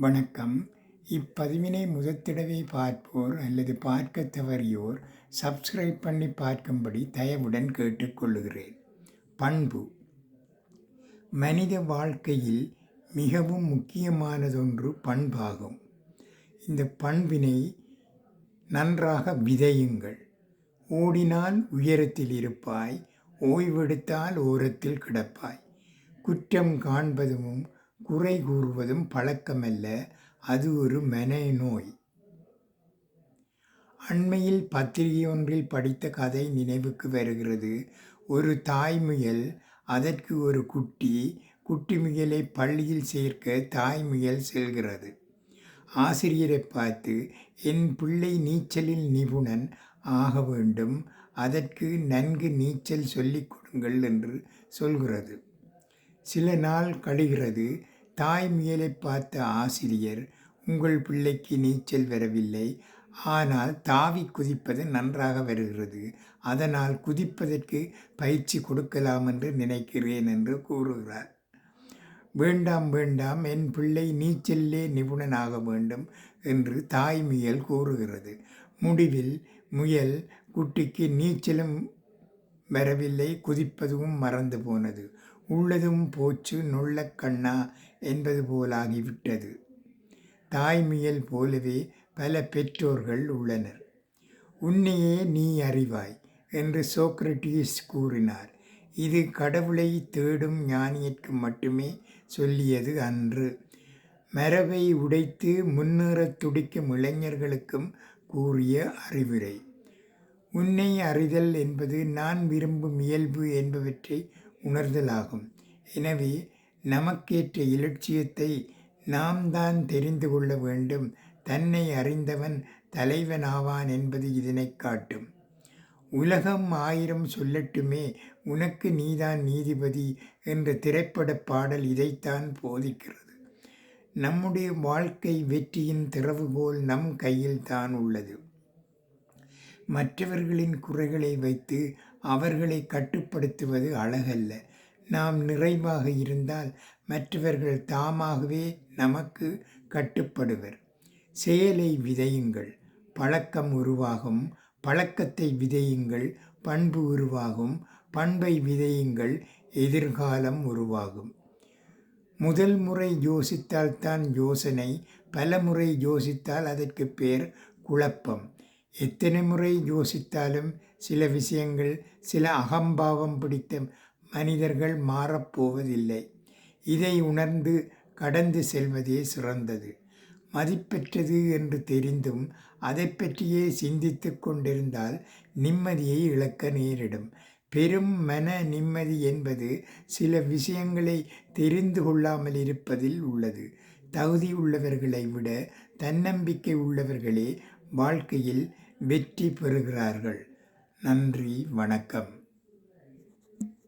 வணக்கம். இப்பதிவினை முதத்திடவே பார்ப்போர் அல்லது பார்க்க தவறியோர் சப்ஸ்கிரைப் பண்ணி பார்க்கும்படி தயவுடன் கேட்டுக்கொள்கிறேன் பண்பு. மனித வாழ்க்கையில் மிகவும் முக்கியமானதொன்று பண்பாகும். இந்த பண்பினை நன்றாக விதையுங்கள். ஓடினால் உயரத்தில் இருப்பாய் ஓய்வெடுத்தால் ஓரத்தில் கிடப்பாய். குற்றம் காண்பதும் குறை கூறுவதும் பழக்கமல்ல அது ஒரு மனநோய். அண்மையில் பத்திரிகை ஒன்றில் படித்த கதை நினைவுக்கு வருகிறது. ஒரு தாய் முயல் அதற்கு ஒரு குட்டி குட்டி முயலை பள்ளியில் சேர்க்க தாய் முயல் செல்கிறது. ஆசிரியரை பார்த்து என் பிள்ளை நீச்சலில் நிபுணன் ஆக வேண்டும் அதற்கு நன்கு நீச்சல் சொல்லிக் கொடுங்கள் என்று சொல்கிறது. சில நாள் கழிகிறது தாய் முயலை பார்த்த ஆசிரியர் உங்கள் பிள்ளைக்கு நீச்சல் வரவில்லை. ஆனால் தாவி குதிப்பது நன்றாக வருகிறது. அதனால் குதிப்பதற்கு பயிற்சி கொடுக்கலாம் என்று நினைக்கிறேன் என்று கூறுகிறார். வேண்டாம் வேண்டாம். என் பிள்ளை நீச்சலிலே நிபுணனாக வேண்டும் என்று தாய் முயல் கூறுகிறது. முடிவில் முயல் குட்டிக்கு நீச்சலும் வரவில்லை குதிப்பதும் மறந்து போனது. உள்ளதும் போச்சு நொள்ளக்கண்ணா என்பது போலாகிவிட்டது. தாய்மியல் போலவே பல பெற்றோர்கள் உள்ளனர். உன்னையே நீ அறிவாய் என்று சோக்ரட்டிஸ் கூறினார். இது கடவுளை தேடும் ஞானியற்கு மட்டுமே சொல்லியது அன்று. மரபை உடைத்து முன்னேறத் துடிக்கும் இளைஞர்களுக்கும் கூறிய அறிவுரை. உன்னை அறிதல் என்பது நான் விரும்பும் இயல்பு என்பவற்றை உணர்தலாகும். எனவே நமக்கேற்ற இலட்சியத்தை நாம் தான் தெரிந்து கொள்ள வேண்டும். தன்னை அறிந்தவன் தலைவனாவான் என்பது இதனை காட்டும். உலகம் ஆயிரம் சொல்லட்டுமே உனக்கு நீதான் நீதிபதி என்ற திரைப்பட பாடல் இதைத்தான் போதிக்கிறது. நம்முடைய வாழ்க்கை வெற்றியின் திறவுகோல் நம் கையில் தான் உள்ளது. மற்றவர்களின் குறைகளை வைத்து அவர்களை கட்டுப்படுத்துவது அழகல்ல. நாம் நிறைவாக இருந்தால் மற்றவர்கள் தாமாகவே நமக்கு கட்டுப்படுவர். செயலை விதையுங்கள். பழக்கம் உருவாகும். பழக்கத்தை விதையுங்கள். பண்பு உருவாகும். பண்பை விதையுங்கள். எதிர்காலம் உருவாகும். முதல் முறை யோசித்தால்தான் யோசனை. பல முறை யோசித்தால் அதற்கு பேர் குழப்பம். எத்தனை முறை யோசித்தாலும் சில விஷயங்கள் சில அகம்பாவம் பிடித்த மனிதர்கள் மாறப்போவதில்லை. இதை உணர்ந்து கடந்து செல்வதே சிறந்தது. மதிப்பெற்றது என்று தெரிந்தும் அதை பற்றியே சிந்தித்து கொண்டிருந்தால் நிம்மதியை இழக்க நேரிடும். பெரும் மன நிம்மதி என்பது சில விஷயங்களை தெரிந்து கொள்ளாமல் இருப்பதில் உள்ளது. தகுதி உள்ளவர்களை விட தன்னம்பிக்கை உள்ளவர்களே வாழ்க்கையில் வெற்றி பெறுகிறார்கள். நன்றி வணக்கம்.